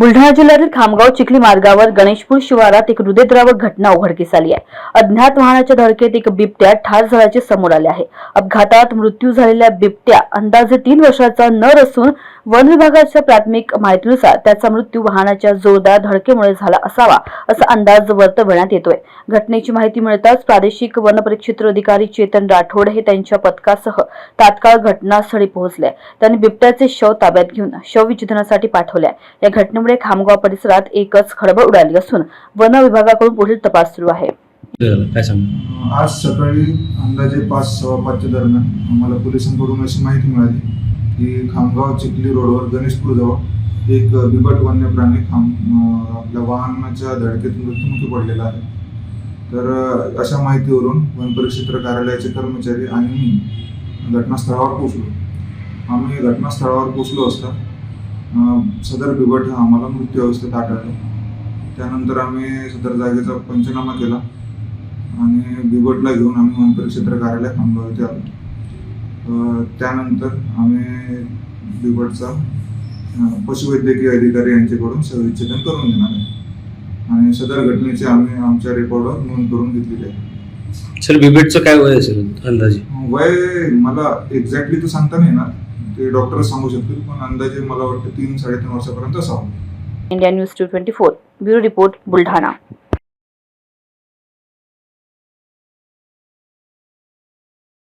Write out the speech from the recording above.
बुलढाणा जिल्ह्यातील खामगाव चिखली मार्गावर गणेशपूर शिवारात एक हृदयद्रावक घटना उघडकीस आली आहे. अज्ञात वाहनाच्या धडकेत एक बिबट्या ठार झाल्याचे समोर आले आहे. अपघातात मृत्यू झालेल्या बिबट्या अंदाजे तीन वर्षाचा नर असून वन विभागाच्या प्राथमिक माहितीनुसार त्याचा मृत्यू वाहनाच्या जोरदार धडकेमुळे झाला असावा असा अंदाज वर्तवण्यात येतोय. घटनेची माहिती मिळताच प्रादेशिक वन परिक्षेत्र अधिकारी चेतन राठोड हे त्यांच्या पथकासह तात्काळ घटनास्थळी पोहोचले. त्यांनी बिबट्याचे शव ताब्यात घेऊन शव विच्छेदनासाठी पाठवले या घटनेमुळे खामगाव परिसरात एकच खळबळ उडाली असून वन विभागाकडून पुढील तपास सुरू आहे. झालं काय सांग? आज सकाळी अंदाजे पाच सव्वा पाचच्या दरम्यान आम्हाला पोलिसांकडून अशी माहिती मिळाली. की खामगाव चिखली रोडवर गणेशपूरजवळ एक बिबट वन्य प्राणी खाम आपल्या वाहनाच्या धडकेत मृत्युमुखी पडलेला आहे. तर अशा माहितीवरून वन परिक्षेत्र कार्यालयाचे कर्मचारी आणि मी घटनास्थळावर पोचलो आम्ही घटनास्थळावर पोचलो असता सदर बिबट हा आम्हाला मृत्यू अवस्थेत आढळला. त्यानंतर आम्ही सदर जागेचा पंचनामा केला आणि बिबटला घेऊन आम्ही वन परिक्षेत्र कार्यालय खामगाव येथे आलो. त्यानंतर आम्ही बिबटचा पशुवैद्यकीय अधिकारी यांच्याकडून शवविच्छेदन करून घेणार आहे. आणि सदर घटनेची आम्ही आमच्या रेकॉर्डवर नोंद करून घेतलेली आहे. सर बिबेटचं काय वय असेल अंदाजे? वय मला एक्झॅक्टली तर सांगता नाही येणार. ते डॉक्टर सांगू शकतील पण अंदाजे मला वाटतं तीन साडेतीन वर्षापर्यंत असावं. India News two twenty four bureau report Buldhana.